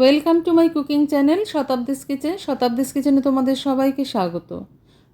Welcome to my cooking channel Shatabdi's kitchen Shatabdi's কিচেনে তোমাদের সবাইকে স্বাগত।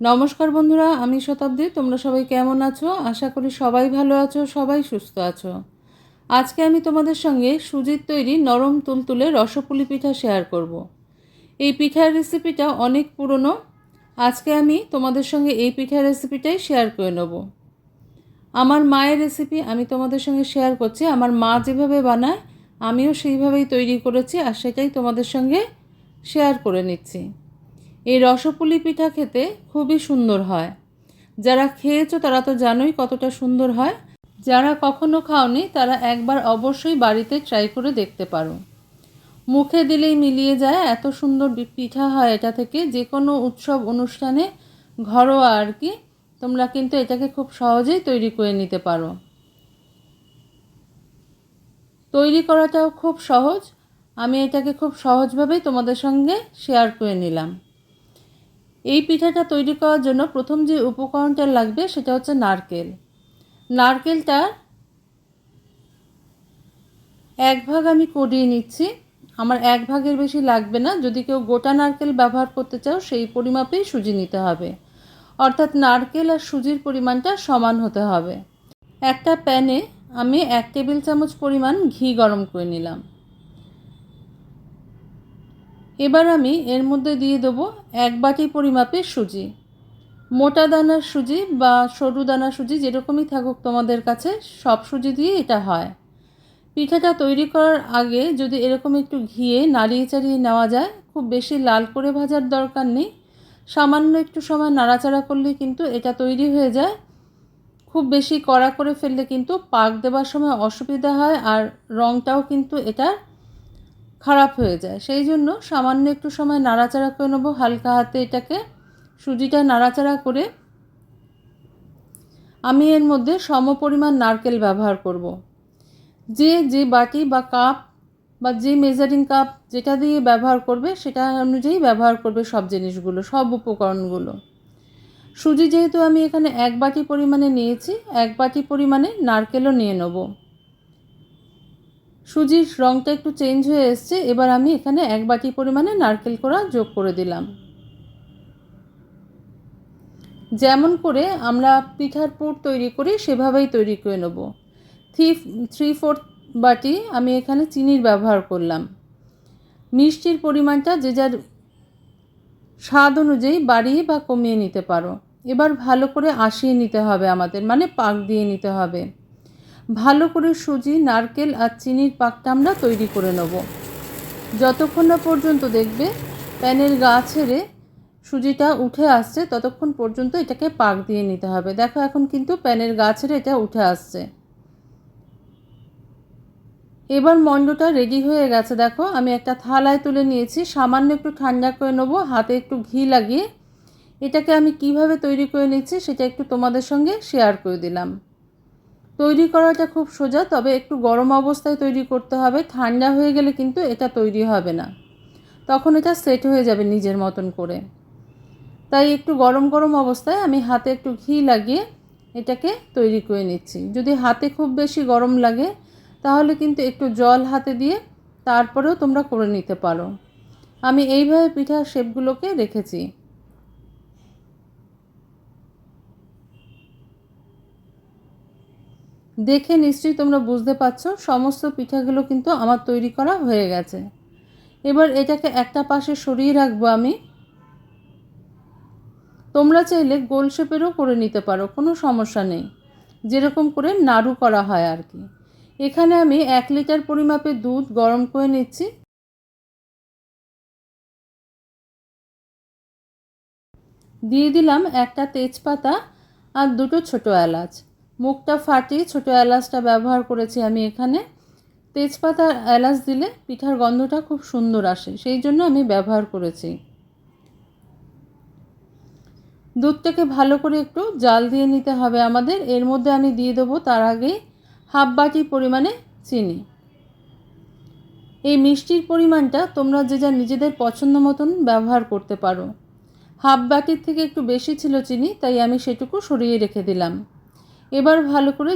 নমস্কার বন্ধুরা, আমি শতাব্দী তোমরা সবাই কেমন আছো? আশা করি সবাই ভালো আছো, সবাই সুস্থ আছো। আজকে আমি তোমাদের সঙ্গে সুজির তৈরি নরম তুলতুলে রসপুলি পিঠা শেয়ার করব। এই পিঠার রেসিপিটা অনেক পুরনো। আজকে আমি তোমাদের সঙ্গে এই পিঠার রেসিপিটাই শেয়ার করে নেব। আমার মায়ের রেসিপি আমি তোমাদের সঙ্গে শেয়ার করছি। আমার মা যেভাবে বানায় আমিও সেইভাবেই তৈরি করেছি আর সেটাই তোমাদের সঙ্গে শেয়ার করে নিচ্ছি। এই রসপুলি পিঠা খেতে খুবই সুন্দর হয়। যারা খেয়েছো তারা তো জানোই কতটা সুন্দর হয়। যারা কখনো খাওনি তারা একবার অবশ্যই বাড়িতে ট্রাই করে দেখতে পারো। মুখে দিলেই মিলিয়ে যায় এত সুন্দর পিঠা হয় এটা থেকে। যে কোনো উৎসব, অনুষ্ঠানে ঘরোয়া আর কি, তোমরা কিন্তু এটাকে খুব সহজেই তৈরি করে নিতে পারো। তৈরি করাটাও খুব সহজ। আমি এটাকে খুব সহজভাবেই তোমাদের সঙ্গে শেয়ার করে নিলাম। এই পিঠাটা তৈরি করার জন্য প্রথম যে উপকরণটা লাগবে সেটা হচ্ছে নারকেল। নারকেলটা এক ভাগ আমি করিয়ে নিচ্ছি। আমার এক ভাগের বেশি লাগবে না। যদি কেউ গোটা নারকেল ব্যবহার করতে চাও, সেই পরিমাপেই সুজি নিতে হবে। অর্থাৎ নারকেল আর সুজির পরিমাণটা সমান হতে হবে। একটা প্যানে আমি এক টেবিল চামচ পরিমাণ ঘি গরম করে নিলাম। এবার আমি এর মধ্যে দিয়ে দেবো এক বাটি পরিমাপের সুজি। মোটা দানার সুজি বা সরু দানা সুজি যেরকমই থাকুক তোমাদের কাছে, সব সুজি দিয়ে এটা হয়। পিঠাটা তৈরি করার আগে যদি এরকম একটু ঘিয়ে নাড়িয়ে চাড়িয়ে নেওয়া যায়, খুব বেশি লাল করে ভাজার দরকার নেই। সামান্য একটু সময় নাড়াচাড়া করলে কিন্তু এটা তৈরি হয়ে যায়। খুব বেশি কড়া করে ফেললে কিন্তু পাক দেওয়ার সময় অসুবিধা হয় আর রঙটাও কিন্তু এটা খারাপ হয়ে যায়। সেই জন্য সামান্য একটু সময় নাড়াচাড়া করে নেব। হালকা হাতে এটাকে সুজিটা নাড়াচাড়া করে আমি এর মধ্যে সম পরিমাণ নারকেল ব্যবহার করব। যে যে বাটি বা কাপ বা যে মেজারিং কাপ যেটা দিয়ে ব্যবহার করবে সেটা অনুযায়ী ব্যবহার করবে সব জিনিসগুলো, সব উপকরণগুলো। সুজি যেহেতু আমি এখানে এক বাটি পরিমাণে নিয়েছি, এক বাটি পরিমাণে নারকেলও নিয়ে নেব। সুজির রঙটা একটু চেঞ্জ হয়ে এসছে, এবার আমি এখানে এক বাটি পরিমাণে নারকেল কোড়া যোগ করে দিলাম। যেমন করে আমরা পিঠার পুর তৈরি করি, সেভাবেই তৈরি করে নেব। থ্রি থ্রি ফোর্থ বাটি আমি এখানে চিনির ব্যবহার করলাম। মিষ্টির পরিমাণটা যে যার স্বাদ অনুযায়ী বাড়িয়ে বা কমিয়ে নিতে পারো। এবার ভালো করে আসিয়ে নিতে হবে আমাদের মানে পাক দিয়ে নিতে হবে। ভালো করে সুজি, নারকেল আর চিনির পাকটা আমরা তৈরি করে নেব। যতক্ষণ না পর্যন্ত দেখবে প্যানের গা ছেড়ে সুজিটা উঠে আসছে, ততক্ষণ পর্যন্ত এটাকে পাক দিয়ে নিতে হবে। দেখো এখন কিন্তু প্যানের গা ছেড়ে এটা উঠে আসছে। এবার মণ্ডটা রেডি হয়ে গেছে, দেখো। আমি একটা থালায় তুলে নিয়েছি। সামান্য একটু ঠান্ডা করে নেব, হাতে একটু ঘি লাগিয়ে। এটাকে আমি কীভাবে তৈরি করে নিচ্ছি, সেটা একটু তোমাদের সঙ্গে শেয়ার করে দিলাম। তৈরি করাটা খুব সোজা, তবে একটু গরম অবস্থায় তৈরি করতে হবে। ঠান্ডা হয়ে গেলে কিন্তু এটা তৈরি হবে না। তখন এটা সেট হয়ে যাবে নিজের মতন করে। তাই একটু গরম গরম অবস্থায় আমি হাতে একটু ঘি লাগিয়ে এটাকে তৈরি করে নিচ্ছি। যদি হাতে খুব বেশি গরম লাগে তাহলে কিন্তু একটু জল হাতে দিয়ে তারপরেও তোমরা করে নিতে পারো। আমি এইভাবে পিঠার শেপগুলোকে রেখেছি। দেখে নিশ্চয়ই তোমরা বুঝতে পারছ, সমস্ত পিঠাগুলো কিন্তু আমার তৈরি করা হয়ে গেছে। এবার এটাকে একটা পাশে সরিয়ে রাখব আমি। তোমরা চাইলে গোল শেপেরও করে নিতে পারো, কোনো সমস্যা নেই। যেরকম করে নাড়ু করা হয় আর কি। এখানে আমি এক লিটার পরিমাপে দুধ গরম করে নিচ্ছি। দিয়ে দিলাম একটা তেজপাতা আর দুটো ছোটো এলাচ। মুখটা ফাটিয়ে ছোটো এলাচটা ব্যবহার করেছি আমি এখানে। তেজপাতা এলাচ দিলে পিঠার গন্ধটা খুব সুন্দর আসে, সেই জন্য আমি ব্যবহার করেছি। দুধটাকে ভালো করে একটু জাল দিয়ে নিতে হবে আমাদের। এর মধ্যে আমি দিয়ে দেবো তার আগে হাফ বাটি পরিমাণে চিনি। এই মিষ্টির পরিমাণটা তোমরা যে যা নিজেদের পছন্দ মতন ব্যবহার করতে পারো। হাফ বাটির থেকে একটু বেশি ছিল চিনি, তাই আমি সেটুকু সরিয়ে রেখে দিলাম। এবার ভালো করে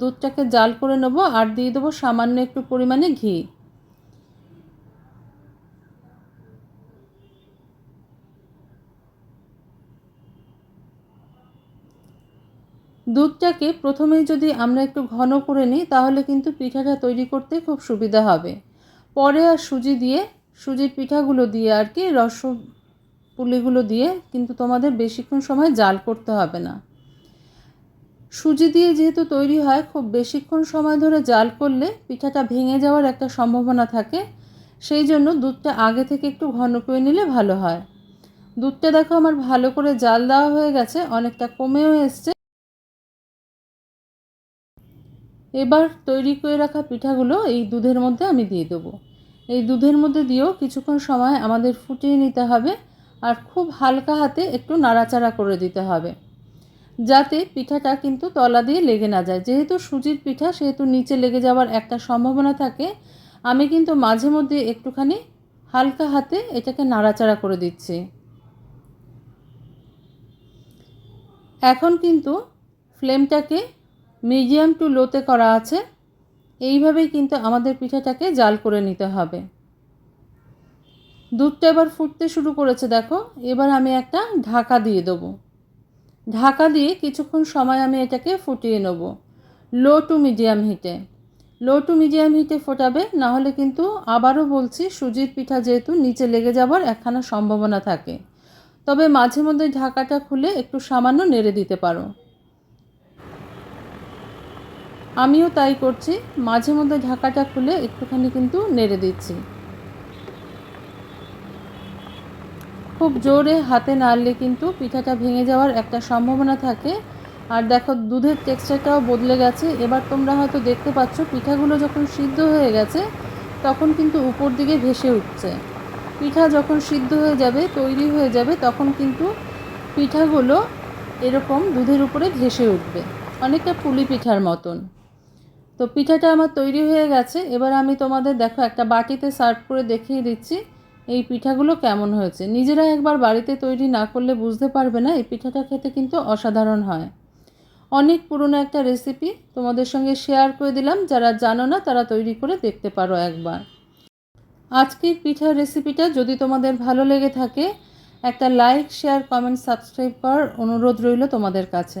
দুধটাকে জাল করে নেব আর দিয়ে দেবো সামান্য একটু পরিমাণে ঘি। দুধটাকে প্রথমেই যদি আমরা একটু ঘন করে নিই, তাহলে কিন্তু পিঠাটা তৈরি করতে খুব সুবিধা হবে। পরে আর সুজি দিয়ে, সুজির পিঠাগুলো দিয়ে আর কি রস পুলিগুলো দিয়ে কিন্তু তোমাদের বেশিক্ষণ সময় জাল করতে হবে না। সুজি দিয়ে যেহেতু তৈরি হয়, খুব বেশিক্ষণ সময় ধরে জাল করলে পিঠাটা ভেঙে যাওয়ার একটা সম্ভাবনা থাকে। সেই জন্য দুধটা আগে থেকে একটু ঘন করে নিলে ভালো হয়। দুধটা দেখো আমার ভালো করে জাল দেওয়া হয়ে গেছে, অনেকটা কমেও এসছে। এবার তৈরি করে রাখা পিঠাগুলো এই দুধের মধ্যে আমি দিয়ে দেবো। এই দুধের মধ্যে দিয়েও কিছুক্ষণ সময় আমাদের ফুটিয়ে নিতে হবে আর খুব হালকা হাতে একটু নাড়াচাড়া করে দিতে হবে। যাতে পিঠাটা কিন্তু তলা দিয়ে লেগে না যায়। যেহেতু সুজির পিঠা, সেহেতু নিচে লেগে যাওয়ার একটা সম্ভাবনা থাকে, আমি কিন্তু মাঝে মধ্যে একটুখানি হালকা হাতে এটাকে নাড়াচাড়া করে দিচ্ছি। এখন কিন্তু ফ্লেমটাকে মিডিয়াম টু লোতে করা আছে। এইভাবেই কিন্তু আমাদের পিঠাটাকে জাল করে নিতে হবে। দুধটা এবার ফুটতে শুরু করেছে, দেখো। এবার আমি একটা ঢাকা দিয়ে দেবো। ঢাকা দিয়ে কিছুক্ষণ সময় আমি এটাকে ফুটিয়ে নেব। লো টু মিডিয়াম হিটে। লো টু মিডিয়াম হিটে ফোটাবে নাহলে কিন্তু আবারও বলছি, সুজির পিঠা যেহেতু নিচে লেগে যাবার একখানা সম্ভাবনা থাকে। তবে মাঝে মধ্যে ঢাকাটা খুলে একটু সামান্য নেড়ে দিতে পারো। আমিও তাই করছি। মাঝে মধ্যে ঢাকাটা খুলে একটুখানি কিন্তু নেড়ে দিচ্ছি। খুব জোরে হাতে নাড়লে কিন্তু পিঠাটা ভেঙে যাওয়ার একটা সম্ভাবনা থাকে। আর দেখো, দুধের টেক্সচারটাও বদলে গেছে। এবার তোমরা হয়তো দেখতে পাচ্ছ, পিঠাগুলো যখন সিদ্ধ হয়ে গেছে, তখন কিন্তু উপর দিকে ভেসে উঠছে। পিঠা যখন সিদ্ধ হয়ে যাবে, তৈরি হয়ে যাবে, তখন কিন্তু পিঠাগুলো এরকম দুধের উপরে ভেসে উঠবে। অনেকটা পুলি পিঠার মতন। তো পিঠাটা আমার তৈরি হয়ে গেছে। এবার আমি তোমাদের দেখো, একটা বাটিতে সার্ভ করে দেখিয়ে দিচ্ছি এই পিঠাগুলো কেমন হয়েছে। নিজেরা একবার বাড়িতে তৈরি না করলে বুঝতে পারবে না, এই পিঠাটা খেতে কিন্তু অসাধারণ হয়। অনেক পুরনো একটা রেসিপি তোমাদের সঙ্গে শেয়ার করে দিলাম। যারা জানো না, তারা তৈরি করে দেখতে পারো একবার। আজকের পিঠার রেসিপিটা যদি তোমাদের ভালো লেগে থাকে, একটা লাইক শেয়ার কমেন্ট সাবস্ক্রাইব করার অনুরোধ রইল তোমাদের কাছে।